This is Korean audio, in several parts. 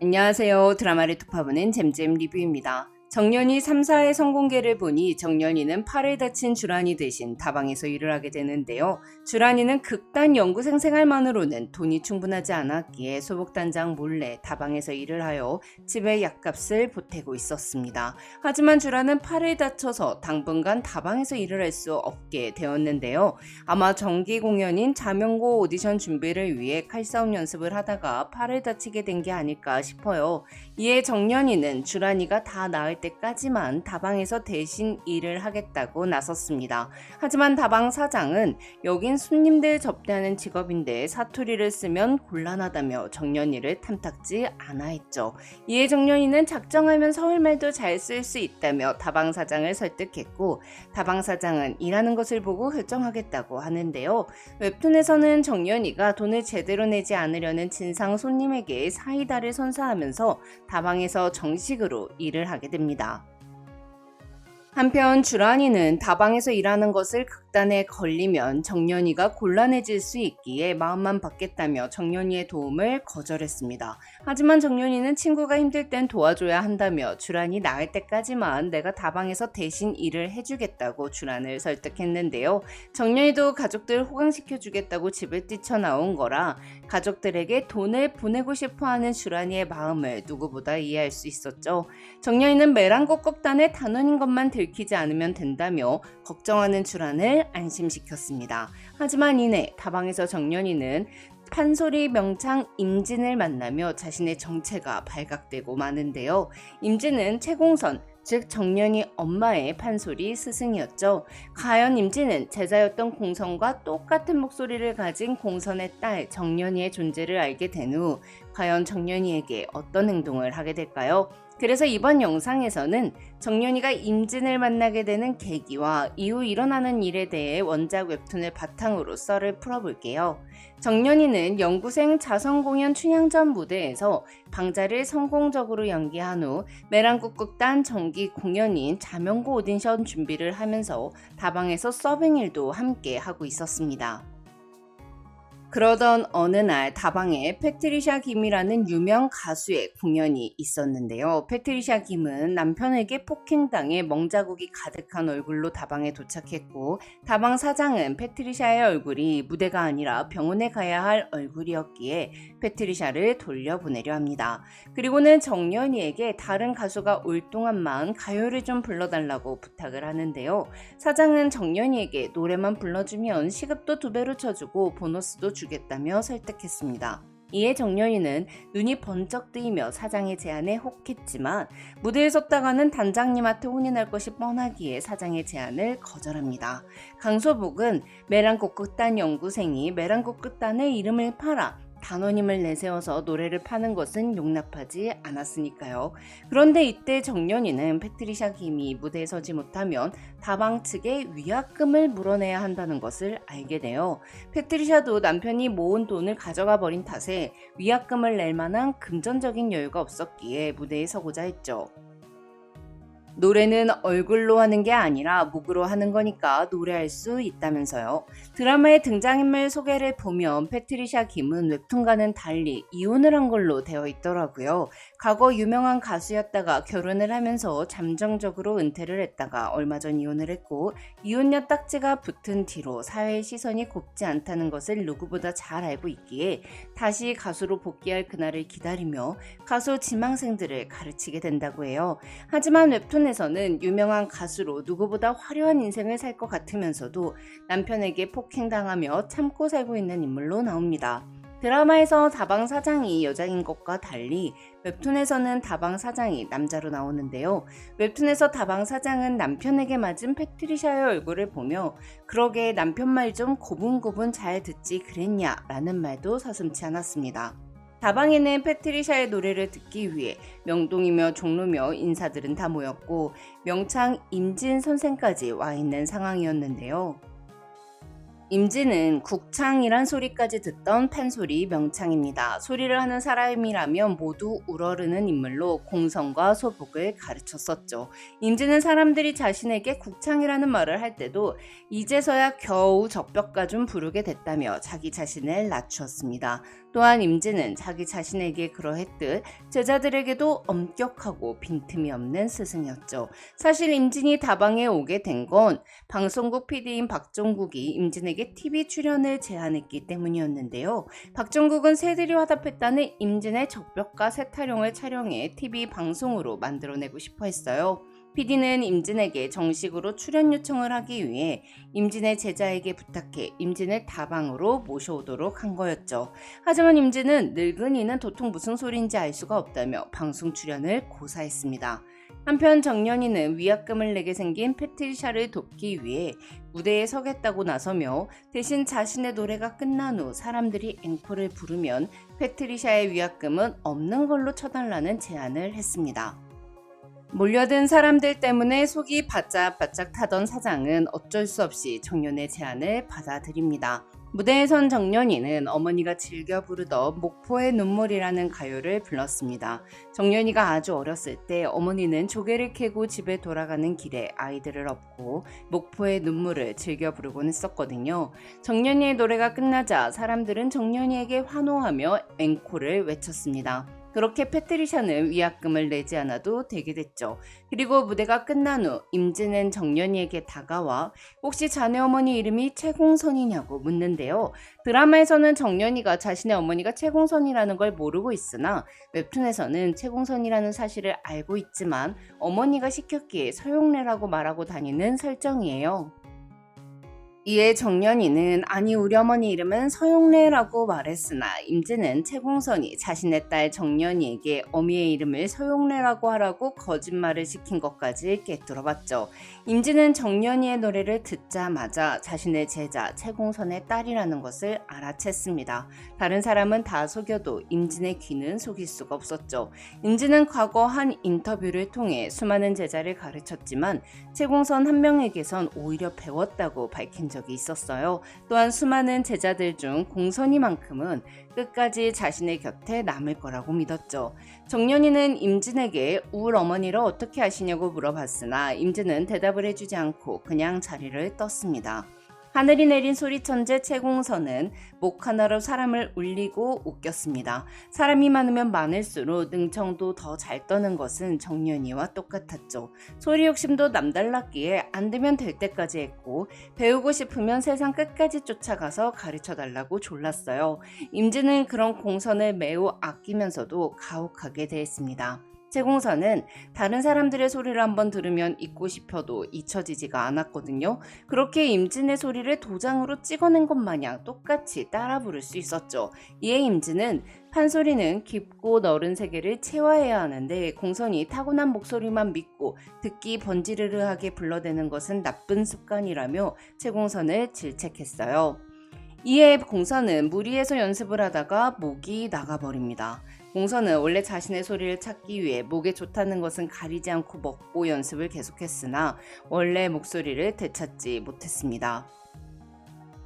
안녕하세요. 드라마를 투파보는 잼잼 리뷰입니다. 정년이 3사의 성공계를 보니 정년이는 팔을 다친 주란이 대신 다방에서 일을 하게 되는데요. 주란이는 극단 연구생 생활만으로는 돈이 충분하지 않았기에 소복단장 몰래 다방에서 일을 하여 집에 약값을 보태고 있었습니다. 하지만 주란은 팔을 다쳐서 당분간 다방에서 일을 할 수 없게 되었는데요. 아마 정기 공연인 자명고 오디션 준비를 위해 칼싸움 연습을 하다가 팔을 다치게 된 게 아닐까 싶어요. 이에 정년이는 주란이가 다 나을 때까지만 다방에서 대신 일을 하겠다고 나섰습니다. 하지만 다방 사장은 여긴 손님들 접대하는 직업인데 사투리를 쓰면 곤란하다며 정년이를 탐탁지 않아 했죠. 이에 정년이는 작정하면 서울말도 잘 쓸 수 있다며 다방 사장을 설득했고 다방 사장은 일하는 것을 보고 결정하겠다고 하는데요. 웹툰에서는 정년이가 돈을 제대로 내지 않으려는 진상 손님에게 사이다를 선사하면서 다방에서 정식으로 일을 하게 됩니다. 드립니다. 한편 주란이는 다방에서 일하는 것을 극단에 걸리면 정년이가 곤란해질 수 있기에 마음만 받겠다며 정년이의 도움을 거절했습니다. 하지만 정년이는 친구가 힘들 땐 도와줘야 한다며 주란이 나을 때까지만 내가 다방에서 대신 일을 해주겠다고 주란을 설득했는데요. 정년이도 가족들 호강시켜주겠다고 집을 뛰쳐나온 거라 가족들에게 돈을 보내고 싶어하는 주란이의 마음을 누구보다 이해할 수 있었죠. 정년이는 메랑곡곡단의 단원인 것만 들키지 않으면 된다며 걱정하는 주란을 안심시켰습니다. 하지만 이내 다방에서 정년이는 판소리 명창 임진을 만나며 자신의 정체가 발각되고 마는데요. 임진은 최공선, 즉 정년이 엄마의 판소리 스승이었죠. 과연 임진은 제자였던 공선과 똑같은 목소리를 가진 공선의 딸 정년이의 존재를 알게 된후 과연 정년이에게 어떤 행동을 하게 될까요? 그래서 이번 영상에서는 정년이가 임진을 만나게 되는 계기와 이후 일어나는 일에 대해 원작 웹툰을 바탕으로 썰을 풀어볼게요. 정년이는 연구생 자선공연 춘향전 무대에서 방자를 성공적으로 연기한 후 메랑국극단 정기 공연인 자명고 오디션 준비를 하면서 다방에서 서빙 일도 함께 하고 있었습니다. 그러던 어느 날 다방에 패트리샤 김이라는 유명 가수의 공연이 있었는데요. 패트리샤 김은 남편에게 폭행당해 멍자국이 가득한 얼굴로 다방에 도착했고 다방 사장은 패트리샤의 얼굴이 무대가 아니라 병원에 가야 할 얼굴이었기에 패트리샤를 돌려보내려 합니다. 그리고는 정연이에게 다른 가수가 올 동안만 가요를 좀 불러달라고 부탁을 하는데요. 사장은 정연이에게 노래만 불러주면 시급도 두 배로 쳐주고 보너스도 주겠다며 설득했습니다. 이에 정연이는 눈이 번쩍 뜨이며 사장의 제안에 혹했지만 무대에 섰다가는 단장님한테 혼이 날 것이 뻔하기에 사장의 제안을 거절합니다. 강소복은 메랑곡극단 연구생이 메랑곡극단의 이름을 팔아 단원임을 내세워서 노래를 파는 것은 용납하지 않았으니까요. 그런데 이때 정연이는 패트리샤 김이 무대에 서지 못하면 다방 측에 위약금을 물어내야 한다는 것을 알게 돼요. 패트리샤도 남편이 모은 돈을 가져가 버린 탓에 위약금을 낼 만한 금전적인 여유가 없었기에 무대에 서고자 했죠. 노래는 얼굴로 하는 게 아니라 목으로 하는 거니까 노래할 수 있다면서요. 드라마의 등장인물 소개를 보면 패트리샤 김은 웹툰과는 달리 이혼을 한 걸로 되어 있더라고요. 과거 유명한 가수였다가 결혼을 하면서 잠정적으로 은퇴를 했다가 얼마 전 이혼을 했고 이혼녀 딱지가 붙은 뒤로 사회의 시선이 곱지 않다는 것을 누구보다 잘 알고 있기에 다시 가수로 복귀할 그날을 기다리며 가수 지망생들을 가르치게 된다고 해요. 하지만 웹툰 에서는 유명한 가수로 누구보다 화려한 인생을 살 것 같으면서도 남편에게 폭행당하며 참고 살고 있는 인물로 나옵니다. 드라마에서 다방 사장이 여자인 것과 달리 웹툰에서는 다방 사장이 남자로 나오는데요. 웹툰에서 다방 사장은 남편에게 맞은 패트리샤의 얼굴을 보며 그러게 남편 말 좀 고분고분 잘 듣지 그랬냐 라는 말도 서슴치 않았습니다. 다방에는 패트리샤의 노래를 듣기 위해 명동이며 종로며 인사들은 다 모였고 명창 임진 선생까지 와 있는 상황이었는데요. 임진은 국창이란 소리까지 듣던 판소리 명창입니다. 소리를 하는 사람이라면 모두 우러르는 인물로 공성과 소복을 가르쳤었죠. 임진은 사람들이 자신에게 국창이라는 말을 할 때도 이제서야 겨우 적벽가 좀 부르게 됐다며 자기 자신을 낮추었습니다. 또한 임진은 자기 자신에게 그러했듯 제자들에게도 엄격하고 빈틈이 없는 스승이었죠. 사실 임진이 다방에 오게 된 건 방송국 PD인 박종국이 임진에게 TV 출연을 제안했기 때문이었는데요. 박종국은 새들이 화답했다는 임진의 적벽과 세타령을 촬영해 TV 방송으로 만들어내고 싶어 했어요. PD는 임진에게 정식으로 출연 요청을 하기 위해 임진의 제자에게 부탁해 임진을 다방으로 모셔오도록 한 거였죠. 하지만 임진은 늙은이는 도통 무슨 소리인지 알 수가 없다며 방송 출연을 고사했습니다. 한편 정연이는 위약금을 내게 생긴 패트리샤를 돕기 위해 무대에 서겠다고 나서며 대신 자신의 노래가 끝난 후 사람들이 앵콜을 부르면 패트리샤의 위약금은 없는 걸로 쳐달라는 제안을 했습니다. 몰려든 사람들 때문에 속이 바짝바짝 타던 사장은 어쩔 수 없이 정연의 제안을 받아들입니다. 무대에 선 정연이는 어머니가 즐겨 부르던 목포의 눈물이라는 가요를 불렀습니다. 정연이가 아주 어렸을 때 어머니는 조개를 캐고 집에 돌아가는 길에 아이들을 업고 목포의 눈물을 즐겨 부르곤 했었거든요. 정연이의 노래가 끝나자 사람들은 정연이에게 환호하며 앵콜을 외쳤습니다. 그렇게 패트리샤는 위약금을 내지 않아도 되게 됐죠. 그리고 무대가 끝난 후 임진은 정연이에게 다가와 혹시 자네 어머니 이름이 최공선이냐고 묻는데요. 드라마에서는 정연이가 자신의 어머니가 최공선이라는 걸 모르고 있으나 웹툰에서는 최공선이라는 사실을 알고 있지만 어머니가 시켰기에 서용래라고 말하고 다니는 설정이에요. 이에 정연이는 아니 우리 어머니 이름은 서용래라고 말했으나 임진은 채공선이 자신의 딸 정연이에게 어미의 이름을 서용래라고 하라고 거짓말을 시킨 것까지 깨뚫어봤죠. 임진은 정연이의 노래를 듣자마자 자신의 제자 채공선의 딸이라는 것을 알아챘습니다. 다른 사람은 다 속여도 임진의 귀는 속일 수가 없었죠. 임진은 과거 한 인터뷰를 통해 수많은 제자를 가르쳤지만 채공선 한 명에게선 오히려 배웠다고 밝힌 적 적이 있었어요. 또한 수많은 제자들 중 공선이만큼은 끝까지 자신의 곁에 남을 거라고 믿었죠. 정년이는 임진에게 울 어머니를 어떻게 아시냐고 물어봤으나 임진은 대답을 해주지 않고 그냥 자리를 떴습니다. 하늘이 내린 소리 천재 채공선은 목 하나로 사람을 울리고 웃겼습니다. 사람이 많으면 많을수록 능청도 더 잘 떠는 것은 정년이와 똑같았죠. 소리 욕심도 남달랐기에 안 되면 될 때까지 했고 배우고 싶으면 세상 끝까지 쫓아가서 가르쳐 달라고 졸랐어요. 임진은 그런 공선을 매우 아끼면서도 가혹하게 대했습니다. 제공사는 다른 사람들의 소리를 한번 들으면 잊고 싶어도 잊혀지지가 않았거든요. 그렇게 임진의 소리를 도장으로 찍어낸 것 마냥 똑같이 따라 부를 수 있었죠. 이에 임진은 판소리는 깊고 넓은 세계를 체화해야 하는데 공선이 타고난 목소리만 믿고 듣기 번지르르하게 불러대는 것은 나쁜 습관이라며 채공선을 질책했어요. 이에 공선은 무리해서 연습을 하다가 목이 나가버립니다. 공선은 원래 자신의 소리를 찾기 위해 목에 좋다는 것은 가리지 않고 먹고 연습을 계속했으나 원래 목소리를 되찾지 못했습니다.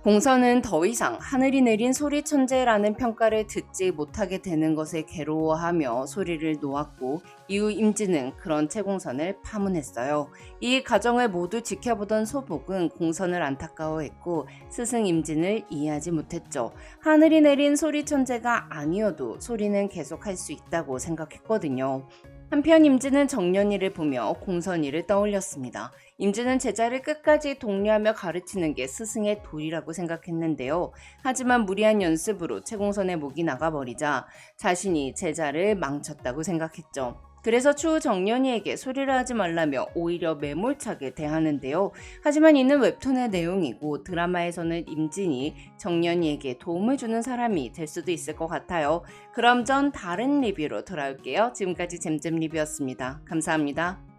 공선은 더 이상 하늘이 내린 소리 천재라는 평가를 듣지 못하게 되는 것에 괴로워하며 소리를 놓았고 이후 임진은 그런 채공선을 파문했어요. 이 과정을 모두 지켜보던 소복은 공선을 안타까워했고 스승 임진을 이해하지 못했죠. 하늘이 내린 소리 천재가 아니어도 소리는 계속할 수 있다고 생각했거든요. 한편 임진은 정년이를 보며 공선이를 떠올렸습니다. 임진은 제자를 끝까지 독려하며 가르치는 게 스승의 도리라고 생각했는데요. 하지만 무리한 연습으로 채공선의 목이 나가버리자 자신이 제자를 망쳤다고 생각했죠. 그래서 추후 정연이에게 소리를 하지 말라며 오히려 매몰차게 대하는데요. 하지만 이는 웹툰의 내용이고 드라마에서는 임진이 정연이에게 도움을 주는 사람이 될 수도 있을 것 같아요. 그럼 전 다른 리뷰로 돌아올게요. 지금까지 잼잼 리뷰였습니다. 감사합니다.